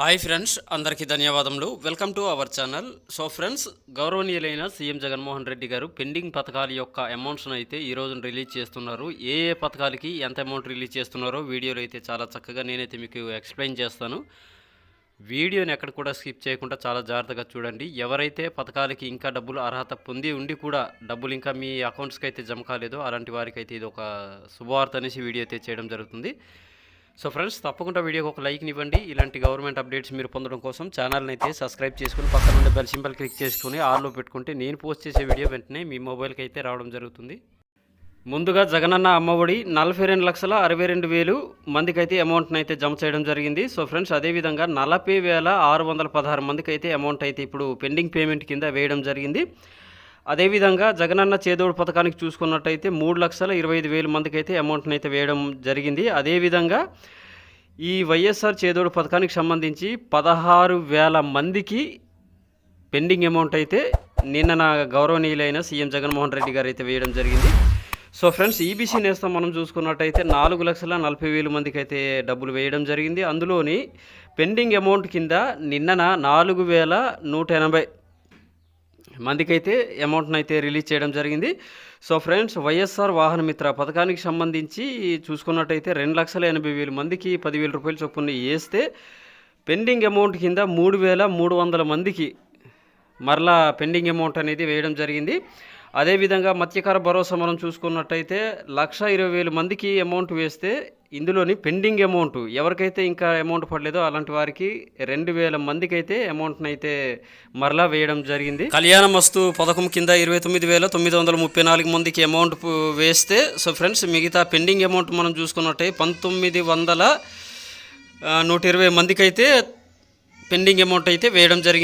Hi friends అందరికీ ధన్యవాదములు. Welcome to our channel. So friends గౌరవనీయులైన సీఎం జగన్మోహన్ రెడ్డి గారు పెండింగ్ పథకాల యొక్క అమౌంట్స్ను అయితే ఈ రోజున రిలీజ్ చేస్తున్నారు. ఏ ఏ పథకాలకి ఎంత అమౌంట్ రిలీజ్ చేస్తున్నారో వీడియోలో అయితే చాలా చక్కగా నేనైతే మీకు ఎక్స్ప్లెయిన్ చేస్తాను. వీడియోని ఎక్కడ కూడా స్కిప్ చేయకుండా చాలా జాగ్రత్తగా చూడండి. ఎవరైతే పథకాలకి ఇంకా డబ్బులు అర్హత పొంది ఉండి కూడా డబ్బులు ఇంకా మీ అకౌంట్స్కి అయితే జమ కాలేదో అలాంటి వారికి అయితే ఇది ఒక శుభవార్త అనేసి వీడియో అయితే చేయడం జరుగుతుంది. సో ఫ్రెండ్స్ తప్పకుండా వీడియోకి ఒక లైక్ ఇవ్వండి. ఇలాంటి గవర్నమెంట్ అప్డేట్స్ మీరు పొందడం కోసం ఛానల్ని అయితే సబ్స్క్రైబ్ చేసుకుని పక్కన ఉండే బెల్ సింబల్ క్లిక్ చేసుకుని ఆల్లో పెట్టుకుంటే నేను పోస్ట్ చేసే వీడియో వెంటనే మీ మొబైల్కి అయితే రావడం జరుగుతుంది. ముందుగా జగనన్న అమ్మఒడి నలభై రెండు లక్షల అరవై రెండు వేలు మందికి అయితే అమౌంట్ని అయితే జమ చేయడం జరిగింది. సో ఫ్రెండ్స్ అదేవిధంగా నలభై వేల ఆరు వందల పదహారు మందికి అయితే అమౌంట్ అయితే ఇప్పుడు పెండింగ్ పేమెంట్ కింద వేయడం జరిగింది. అదేవిధంగా జగనన్న చేదోడు పథకానికి చూసుకున్నట్టయితే మూడు లక్షల ఇరవై ఐదు వేల మందికి అయితే అమౌంట్ని అయితే వేయడం జరిగింది. అదేవిధంగా ఈ వైఎస్ఆర్ చేదోడు పథకానికి సంబంధించి పదహారు వేల మందికి పెండింగ్ అమౌంట్ అయితే నిన్న నా గౌరవనీయులైన సీఎం జగన్మోహన్ రెడ్డి గారు అయితే వేయడం జరిగింది. సో ఫ్రెండ్స్ ఈబీసీ నేస్తం మనం చూసుకున్నట్టయితే నాలుగు లక్షల నలభై వేల మందికి అయితే డబ్బులు వేయడం జరిగింది. అందులోని పెండింగ్ అమౌంట్ కింద నిన్నన నాలుగు వేల నూట ఎనభై మందికైతే అమౌంట్ని అయితే రిలీజ్ చేయడం జరిగింది. సో ఫ్రెండ్స్ వైఎస్ఆర్ వాహన మిత్ర పథకానికి సంబంధించి చూసుకున్నట్టయితే రెండు లక్షల ఎనభై వేల మందికి పదివేల రూపాయల చొప్పున వేస్తే పెండింగ్ అమౌంట్ కింద మూడు వేల మూడు వందల మందికి మరలా పెండింగ్ అమౌంట్ అనేది వేయడం జరిగింది. అదేవిధంగా మత్స్యకార భరోసా మనం చూసుకున్నట్టయితే లక్ష ఇరవై వేల మందికి అమౌంట్ వేస్తే ఇందులోని పెండింగ్ అమౌంట్ ఎవరికైతే ఇంకా అమౌంట్ పడలేదో అలాంటి వారికి రెండు వేల మందికి అయితే అమౌంట్ని అయితే మరలా వేయడం జరిగింది. కళ్యాణ మస్తు పథకం కింద ఇరవై తొమ్మిది వేల తొమ్మిది వందల ముప్పై నాలుగు మందికి అమౌంట్ వేస్తే సో ఫ్రెండ్స్ మిగతా పెండింగ్ అమౌంట్ మనం చూసుకున్నట్టయితే పంతొమ్మిది వందల నూట ఇరవై మందికి అయితే పెండింగ్ అమౌంట్ అయితే వేయడం జరిగింది.